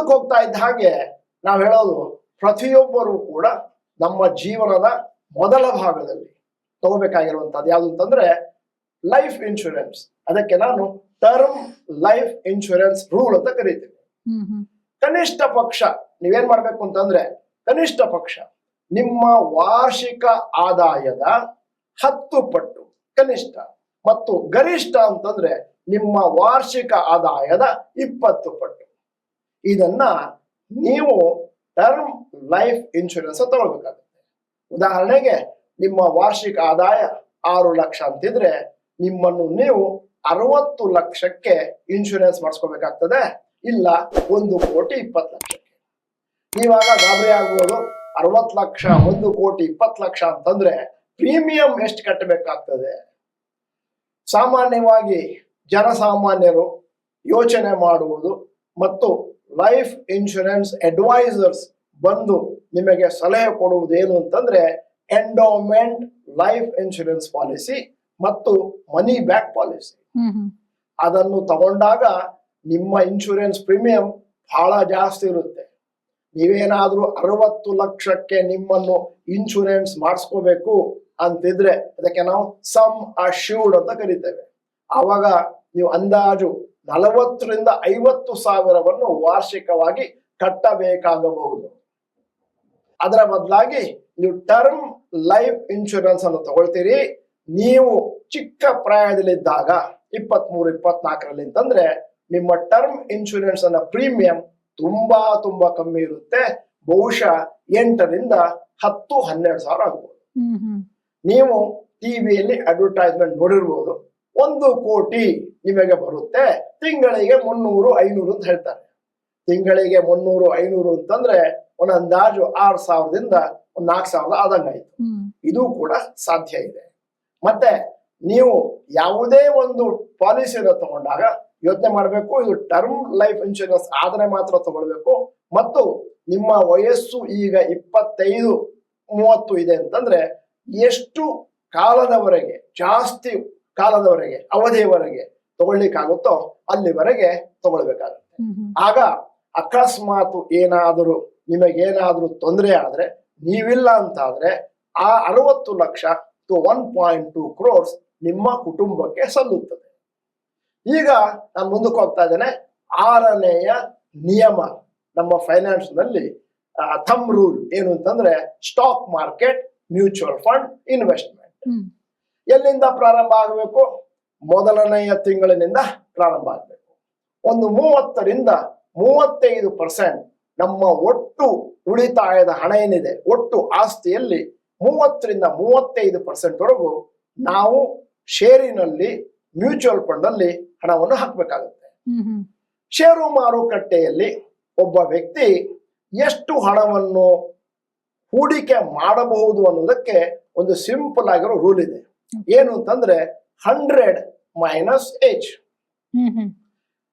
ಮುಂದಕ್ಕೆ ಹೋಗ್ತಾ ಇದ್ದ ಹಾಗೆ ನಾವು ಹೇಳೋದು ಪ್ರತಿಯೊಬ್ಬರು ಕೂಡ ನಮ್ಮ ಜೀವನದ ಮೊದಲ ಭಾಗದಲ್ಲಿ ತಗೋಬೇಕಾಗಿರುವಂತದ್ದು ಯಾವುದು ಅಂತಂದ್ರೆ ಲೈಫ್ ಇನ್ಶೂರೆನ್ಸ್ ಅದಕ್ಕೆ ನಾನು ಟರ್ಮ್ ಲೈಫ್ ಇನ್ಶೂರೆನ್ಸ್ ರೂಲ್ ಅಂತ ಕರೀತೀನಿ. ಕನಿಷ್ಠ ಪಕ್ಷ ನೀವೇನ್ ಮಾಡ್ಬೇಕು ಅಂತಂದ್ರೆ ಕನಿಷ್ಠ ಪಕ್ಷ ನಿಮ್ಮ ವಾರ್ಷಿಕ ಆದಾಯದ ಹತ್ತು ಪಟ್ಟು ಕನಿಷ್ಠ ಮತ್ತು ಗರಿಷ್ಠ ಅಂತಂದ್ರೆ ನಿಮ್ಮ ವಾರ್ಷಿಕ ಆದಾಯದ ಇಪ್ಪತ್ತು ಪಟ್ಟು. ಇದನ್ನ ನೀವು ಟರ್ಮ್ ಲೈಫ್ ಇನ್ಶೂರೆನ್ಸ್ ತಗೊಳ್ಬೇಕಾಗುತ್ತೆ. ಉದಾಹರಣೆಗೆ ನಿಮ್ಮ ವಾರ್ಷಿಕ ಆದಾಯ ಆರು ಲಕ್ಷ ಅಂತಿದ್ರೆ ನಿಮ್ಮನ್ನು ನೀವು ಅರವತ್ತು ಲಕ್ಷಕ್ಕೆ ಇನ್ಶೂರೆನ್ಸ್ ಮಾಡಿಸ್ಕೋಬೇಕಾಗ್ತದೆ. ಇಲ್ಲ, ಒಂದು ಕೋಟಿ ಇಪ್ಪತ್ತು ಲಕ್ಷಕ್ಕೆ. ನೀವಾಗ ಗಾಬರಿ ಆಗ್ಬೋದು. ಅರವತ್ತು ಲಕ್ಷ, ಒಂದು ಕೋಟಿ ಇಪ್ಪತ್ತು ಲಕ್ಷ ಅಂತಂದ್ರೆ ಪ್ರೀಮಿಯಂ ಎಷ್ಟು ಕಟ್ಟಬೇಕಾಗ್ತದೆ? ಸಾಮಾನ್ಯವಾಗಿ ಜನಸಾಮಾನ್ಯರು ಯೋಚನೆ ಮಾಡುವುದು ಮತ್ತು ಲೈಫ್ ಇನ್ಶೂರೆನ್ಸ್ ಅಡ್ವೈಸರ್ಸ್ ಬಂದು ನಿಮಗೆ ಸಲಹೆ ಕೊಡುವುದೇನು ಏನು ಅಂತಂದ್ರೆ ಎಂಡೋಮೆಂಟ್ ಲೈಫ್ ಇನ್ಶೂರೆನ್ಸ್ ಪಾಲಿಸಿ ಮತ್ತು ಮನಿ ಬ್ಯಾಕ್ ಪಾಲಿಸಿ. ಅದನ್ನು ತಗೊಂಡಾಗ ನಿಮ್ಮ ಇನ್ಶೂರೆನ್ಸ್ ಪ್ರೀಮಿಯಂ ಬಹಳ ಜಾಸ್ತಿ ಇರುತ್ತೆ. ನೀವೇನಾದ್ರೂ ಅರವತ್ತು ಲಕ್ಷಕ್ಕೆ ನಿಮ್ಮನ್ನು ಇನ್ಶೂರೆನ್ಸ್ ಮಾಡಿಸ್ಕೋಬೇಕು ಅಂತಿದ್ರೆ ಅದಕ್ಕೆ ನಾವು ಸಮ್ ಅಶ್ಯೂರ್ಡ್ ಅಂತ ಕರಿತೇವೆ. ಆವಾಗ ನೀವು ಅಂದಾಜು ನಲವತ್ತರಿಂದ ಐವತ್ತು ಸಾವಿರವನ್ನು ವಾರ್ಷಿಕವಾಗಿ ಕಟ್ಟಬೇಕಾಗಬಹುದು. ಅದರ ಬದಲಾಗಿ ನೀವು ಟರ್ಮ್ ಲೈಫ್ ಇನ್ಶೂರೆನ್ಸ್ ಅನ್ನು ತಗೊಳ್ತೀರಿ. ನೀವು ಚಿಕ್ಕ ಪ್ರಾಯದಲ್ಲಿದ್ದಾಗ ಇಪ್ಪತ್ಮೂರು ಇಪ್ಪತ್ನಾಲ್ಕರಲ್ಲಿ ಅಂತಂದ್ರೆ ನಿಮ್ಮ ಟರ್ಮ್ ಇನ್ಶೂರೆನ್ಸ್ ಅನ್ನ ಪ್ರೀಮಿಯಂ ತುಂಬಾ ತುಂಬಾ ಕಮ್ಮಿ ಇರುತ್ತೆ. ಬಹುಶಃ ಎಂಟರಿಂದ ಹತ್ತು ಹನ್ನೆರಡು ಸಾವಿರ ಆಗ್ಬೋದು. ನೀವು ಟಿವಿಯಲ್ಲಿ ಅಡ್ವರ್ಟೈಸ್ಮೆಂಟ್ ನೋಡಿರ್ಬೋದು. ಒಂದು ಕೋಟಿ ನಿಮಗೆ ಬರುತ್ತೆ. ತಿಂಗಳಿಗೆ ಮುನ್ನೂರು ಐನೂರು ಅಂತ ಹೇಳ್ತಾರೆ. ತಿಂಗಳಿಗೆ ಮುನ್ನೂರು ಐನೂರು ಅಂತಂದ್ರೆ ಒಂದು ಅಂದಾಜು ಆರ್ ಸಾವಿರದಿಂದ ಒಂದ್ ನಾಲ್ಕು ಸಾವಿರದ ಆದಂಗಾಯ್ತು. ಇದು ಕೂಡ ಸಾಧ್ಯ ಇದೆ. ಮತ್ತೆ ನೀವು ಯಾವುದೇ ಒಂದು ಪಾಲಿಸಿನ ತಗೊಂಡಾಗ ಯೋಚನೆ ಮಾಡಬೇಕು. ಇದು ಟರ್ಮ್ ಲೈಫ್ ಇನ್ಶೂರೆನ್ಸ್ ಆದ್ರೆ ಮಾತ್ರ ತಗೊಳ್ಬೇಕು. ಮತ್ತು ನಿಮ್ಮ ವಯಸ್ಸು ಈಗ ಇಪ್ಪತ್ತೈದು ಮೂವತ್ತು ಇದೆ ಅಂತಂದ್ರೆ ಎಷ್ಟು ಕಾಲದವರೆಗೆ ಜಾಸ್ತಿ ಕಾಲದವರೆಗೆ ಅವಧಿಯವರೆಗೆ ತಗೊಳ್ಳಿಕ್ಕಾಗುತ್ತೋ ಅಲ್ಲಿವರೆಗೆ ತಗೊಳ್ಬೇಕಾಗುತ್ತೆ. ಆಗ ಅಕಸ್ಮಾತ್ ಏನಾದರೂ ನಿಮಗೇನಾದರೂ ತೊಂದರೆ ಆದ್ರೆ ನೀವಿಲ್ಲ ಅಂತಾದ್ರೆ ಆ ಅರವತ್ತು lakh to one point two crores ನಿಮ್ಮ ಕುಟುಂಬಕ್ಕೆ ಸಲ್ಲುತ್ತದೆ. ಈಗ ನಾನು ಮುಂದಕ್ಕೆ ಹೋಗ್ತಾ ಇದ್ದೇನೆ. ಆರನೆಯ ನಿಯಮ ನಮ್ಮ ಫೈನಾನ್ಸ್ನಲ್ಲಿ ಥಮ್ ರೂಲ್ ಏನು ಅಂತಂದ್ರೆ stock market mutual fund investment ಎಲ್ಲಿಂದ ಪ್ರಾರಂಭ ಆಗಬೇಕು? ಮೊದಲನೆಯ ತಿಂಗಳಿನಿಂದ ಪ್ರಾರಂಭ ಆಗಬೇಕು. ಒಂದು ಮೂವತ್ತರಿಂದ ಮೂವತ್ತೈದು ಪರ್ಸೆಂಟ್ ನಮ್ಮ ಒಟ್ಟು ಉಳಿತಾಯದ ಹಣ ಏನಿದೆ? ಒಟ್ಟು ಆಸ್ತಿಯಲ್ಲಿ ಮೂವತ್ತರಿಂದ ಮೂವತ್ತೈದು ಪರ್ಸೆಂಟ್ ವರೆಗೂ ನಾವು ಷೇರಿನಲ್ಲಿ ಮ್ಯೂಚುವಲ್ ಫಂಡ್ ಅಲ್ಲಿ ಹಣವನ್ನು ಹಾಕಬೇಕಾಗುತ್ತೆ. ಷೇರು ಮಾರುಕಟ್ಟೆಯಲ್ಲಿ ಒಬ್ಬ ವ್ಯಕ್ತಿ ಎಷ್ಟು ಹಣವನ್ನು ಹೂಡಿಕೆ ಮಾಡಬಹುದು ಅನ್ನೋದಕ್ಕೆ ಒಂದು ಸಿಂಪಲ್ ಆಗಿರೋ ರೂಲ್ ಇದೆ. ಏನು ಅಂತಂದ್ರೆ ಹಂಡ್ರೆಡ್ ಮೈನಸ್ ಏಜ್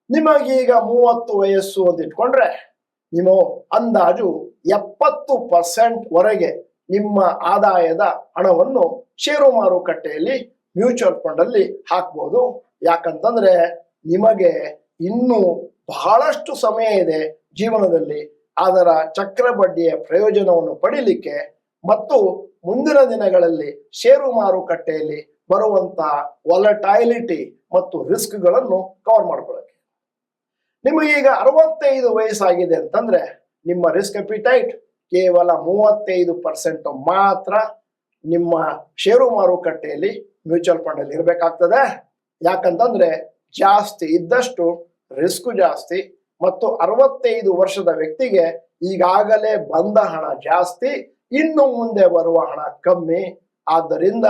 ನಿಮಗೀಗ ಮೂವತ್ತು ವಯಸ್ಸು ಅಂತ ಇಟ್ಕೊಂಡ್ರೆ ನೀವು ಅಂದಾಜು ಎಪ್ಪತ್ತು ಪರ್ಸೆಂಟ್ ವರೆಗೆ ನಿಮ್ಮ ಆದಾಯದ ಹಣವನ್ನು ಷೇರು ಮಾರುಕಟ್ಟೆಯಲ್ಲಿ ಮ್ಯೂಚುವಲ್ ಫಂಡ್ ಅಲ್ಲಿ ಹಾಕ್ಬೋದು. ಯಾಕಂತಂದ್ರೆ ನಿಮಗೆ ಇನ್ನೂ ಬಹಳಷ್ಟು ಸಮಯ ಇದೆ ಜೀವನದಲ್ಲಿ. ಅದರ ಚಕ್ರ ಬಡ್ಡಿಯ ಪ್ರಯೋಜನವನ್ನು ಪಡಿಲಿಕ್ಕೆ ಮತ್ತು ಮುಂದಿನ ದಿನಗಳಲ್ಲಿ ಷೇರು ಮಾರುಕಟ್ಟೆಯಲ್ಲಿ ಬರುವಂತ ವಾಲಟೈಲಿಟಿ ಮತ್ತು ರಿಸ್ಕ್ಗಳನ್ನು ಕವರ್ ಮಾಡ್ಕೊಳ್ಳೋಕೆ. ನಿಮಗೀಗ ಅರವತ್ತೈದು ವಯಸ್ಸಾಗಿದೆ ಅಂತಂದ್ರೆ ನಿಮ್ಮ ರಿಸ್ಕ್ ಅಪಿಟೈಟ್ ಕೇವಲ ಮೂವತ್ತೈದು ಪರ್ಸೆಂಟ್ ಮಾತ್ರ ನಿಮ್ಮ ಷೇರು ಮಾರುಕಟ್ಟೆಯಲ್ಲಿ ಮ್ಯೂಚುವಲ್ ಫಂಡ್ ಅಲ್ಲಿ ಇರಬೇಕಾಗ್ತದೆ. ಯಾಕಂತಂದ್ರೆ ಜಾಸ್ತಿ ಇದ್ದಷ್ಟು ರಿಸ್ಕ್ ಜಾಸ್ತಿ ಮತ್ತು ಅರವತ್ತೈದು ವರ್ಷದ ವ್ಯಕ್ತಿಗೆ ಈಗಾಗಲೇ ಬಂದ ಹಣ ಜಾಸ್ತಿ ಇನ್ನು ಮುಂದೆ ಬರುವ ಹಣ ಕಮ್ಮಿ. ಆದ್ದರಿಂದ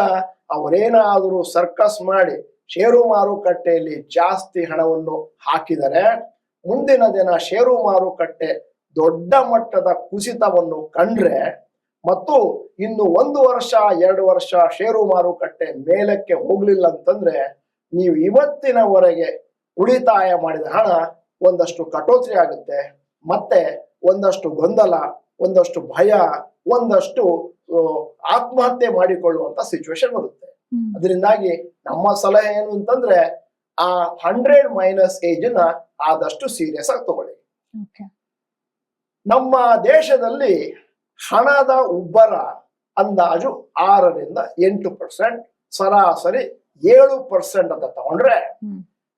ಅವರೇನಾದರೂ ಸರ್ಕಸ್ ಮಾಡಿ ಷೇರು ಮಾರುಕಟ್ಟೆಯಲ್ಲಿ ಜಾಸ್ತಿ ಹಣವನ್ನು ಹಾಕಿದರೆ ಮುಂದಿನ ದಿನ ಷೇರು ಮಾರುಕಟ್ಟೆ ದೊಡ್ಡ ಮಟ್ಟದ ಕುಸಿತವನ್ನು ಕಂಡ್ರೆ ಮತ್ತು ಇನ್ನು ಒಂದು ವರ್ಷ, ಎರಡು ವರ್ಷ ಷೇರು ಮಾರುಕಟ್ಟೆ ಮೇಲಕ್ಕೆ ಹೋಗ್ಲಿಲ್ಲ ಅಂತಂದ್ರೆ ನೀವು ಇವತ್ತಿನವರೆಗೆ ಉಳಿತಾಯ ಮಾಡಿದ ಹಣ ಒಂದಷ್ಟು ಕಟೋತ್ರಿ ಆಗುತ್ತೆ, ಮತ್ತೆ ಒಂದಷ್ಟು ಗೊಂದಲ ಒಂದಷ್ಟು ಭಯ ಒಂದಷ್ಟು ಆತ್ಮಹತ್ಯೆ ಮಾಡಿಕೊಳ್ಳುವಂತ ಸಿಚುವೇಶನ್ ಬರುತ್ತೆ. ಅದರಿಂದಾಗಿ ನಮ್ಮ ಸಲಹೆ ಏನು ಅಂತಂದ್ರೆ ಆ ಹಂಡ್ರೆಡ್ ಮೈನಸ್ ಏಜ್ನ ಆದಷ್ಟು ಸೀರಿಯಸ್ ಆಗಿ ತಗೊಳ್ಳಿ. ನಮ್ಮ ದೇಶದಲ್ಲಿ ಹಣದ ಉಬ್ಬರ ಅಂದಾಜು ಆರರಿಂದ ಎಂಟು ಪರ್ಸೆಂಟ್ ಸರಾಸರಿ ಏಳು ಪರ್ಸೆಂಟ್ ಅಂತ ತಗೊಂಡ್ರೆ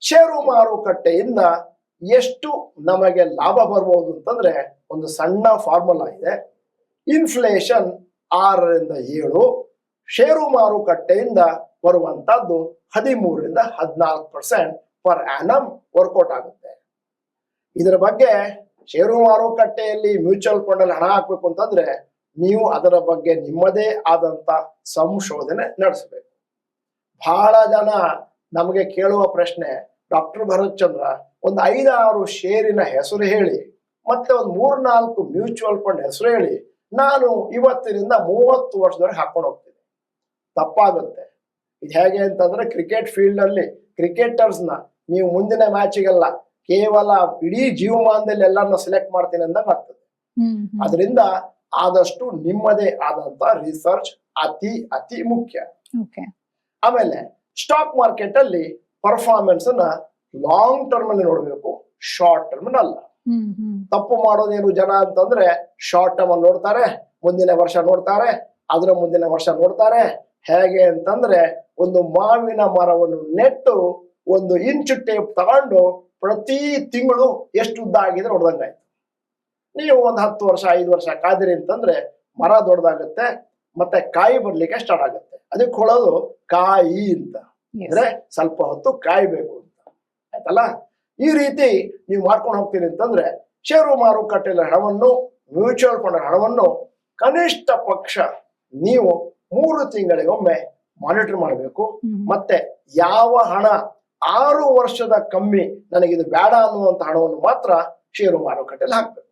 ಷೇರು ಮಾರುಕಟ್ಟೆಯಿಂದ ಎಷ್ಟು ನಮಗೆ ಲಾಭ ಬರ್ಬೋದು ಅಂತಂದ್ರೆ ಒಂದು ಸಣ್ಣ ಫಾರ್ಮುಲಾ ಇದೆ. ಇನ್ಫ್ಲೇಷನ್ ಆರರಿಂದ ಏಳು, ಷೇರು ಮಾರುಕಟ್ಟೆಯಿಂದ ಬರುವಂತದ್ದು ಹದಿಮೂರರಿಂದ ಹದಿನಾಲ್ಕು ಪರ್ಸೆಂಟ್ ಪರ್ ಆನಮ್ ವರ್ಕೌಟ್ ಆಗುತ್ತೆ. ಇದರ ಬಗ್ಗೆ ಷೇರು ಮಾರುಕಟ್ಟೆಯಲ್ಲಿ ಮ್ಯೂಚುವಲ್ ಫಂಡ್ ಅಲ್ಲಿ ಹಣ ಹಾಕ್ಬೇಕು ಅಂತಂದ್ರೆ ನೀವು ಅದರ ಬಗ್ಗೆ ನಿಮ್ಮದೇ ಆದಂತ ಸಂಶೋಧನೆ ನಡೆಸಬೇಕು. ಬಹಳ ಜನ ನಮಗೆ ಕೇಳುವ ಪ್ರಶ್ನೆ ಡಾಕ್ಟರ್ ಭರತ್ ಚಂದ್ರ ಒಂದು ಐದಾರು ಷೇರಿನ ಹೆಸರು ಹೇಳಿ ಮತ್ತೆ ಒಂದು ಮೂರ್ನಾಲ್ಕು ಮ್ಯೂಚುವಲ್ ಫಂಡ್ ಹೆಸರು ಹೇಳಿ ನಾನು ಇವತ್ತಿನಿಂದ ಮೂವತ್ತು ವರ್ಷದವರೆಗೆ ಹಾಕೊಂಡು ಹೋಗ್ತೀನಿ ತಪ್ಪಾಗುತ್ತೆ ಇದು ಹೇಗೆ ಅಂತಂದ್ರೆ ಕ್ರಿಕೆಟ್ ಫೀಲ್ಡ್ ಅಲ್ಲಿ ಕ್ರಿಕೆಟರ್ಸ್ನ ನೀವು ಮುಂದಿನ ಮ್ಯಾಚಿಗೆಲ್ಲ ಕೇವಲ ಇಡೀ ಜೀವಮಾನದಲ್ಲಿ ಎಲ್ಲರನ್ನ ಸೆಲೆಕ್ಟ್ ಮಾಡ್ತೀನಿ ಅಂದಾಗ ಆಗ್ತದೆ. ಅದರಿಂದ ಆದಷ್ಟು ನಿಮ್ಮದೇ ಆದಂತ ರಿಸರ್ಚ್ ಅತಿ ಅತಿ ಮುಖ್ಯ. ಆಮೇಲೆ ಸ್ಟಾಕ್ ಮಾರ್ಕೆಟ್ ಅಲ್ಲಿ ಪರ್ಫಾರ್ಮೆನ್ಸ್ ಅನ್ನ ಲಾಂಗ್ ಟರ್ಮ್ ಅಲ್ಲಿ ನೋಡಬೇಕು ಶಾರ್ಟ್ ಟರ್ಮ್ ಅಲ್ಲ. ತಪ್ಪು ಮಾಡೋದೇನು ಜನ ಅಂತಂದ್ರೆ ಶಾರ್ಟ್ ಟರ್ಮ್ ಅಲ್ಲಿ ನೋಡ್ತಾರೆ ಮುಂದಿನ ವರ್ಷ ನೋಡ್ತಾರೆ ಅದರ ಮುಂದಿನ ವರ್ಷ ನೋಡ್ತಾರೆ ಹೇಗೆ ಅಂತಂದ್ರೆ ಒಂದು ಮಾವಿನ ಮರವನ್ನು ನೆಟ್ಟು ಒಂದು ಇಂಚು ಟೇಪ್ ತಗೊಂಡು ಪ್ರತಿ ತಿಂಗಳು ಎಷ್ಟು ಉದ್ದ ಆಗಿದೆ ನೋಡ್ದಂಗಾಯ್ತು ನೀವು ಒಂದು ಹತ್ತು ವರ್ಷ ಐದು ವರ್ಷ ಕಾದಿರಿ ಅಂತಂದ್ರೆ ಮರ ದೊಡ್ಡದಾಗುತ್ತೆ ಮತ್ತೆ ಕಾಯಿ ಬರ್ಲಿಕ್ಕೆ ಸ್ಟಾರ್ಟ್ ಆಗುತ್ತೆ ಅದಕ್ಕೆ ಹೊಳೋದು ಕಾಯಿ ಅಂತ. ಅಂದ್ರೆ ಸ್ವಲ್ಪ ಹೊತ್ತು ಕಾಯ್ಬೇಕು ಅಂತ. ಆಯ್ತಲ್ಲ? ಈ ರೀತಿ ನೀವು ಮಾಡ್ಕೊಂಡು ಹೋಗ್ತೀರಿ ಅಂತಂದ್ರೆ ಷೇರು ಮಾರುಕಟ್ಟೆಯಲ್ಲಿ ಹಣವನ್ನು ಮ್ಯೂಚುವಲ್ ಫಂಡ್ ಹಣವನ್ನು ಕನಿಷ್ಠ ಪಕ್ಷ ನೀವು ಮೂರು ತಿಂಗಳಿಗೊಮ್ಮೆ ಮಾನಿಟರ್ ಮಾಡಬೇಕು. ಮತ್ತೆ ಯಾವ ಹಣ ಆರು ವರ್ಷದ ಕಮ್ಮಿ ನನಗಿದು ಬೇಡ ಅನ್ನುವಂತ ಹಣವನ್ನು ಮಾತ್ರ ಷೇರು ಮಾರುಕಟ್ಟೆಯಲ್ಲಿ ಹಾಕ್ಬೇಕು.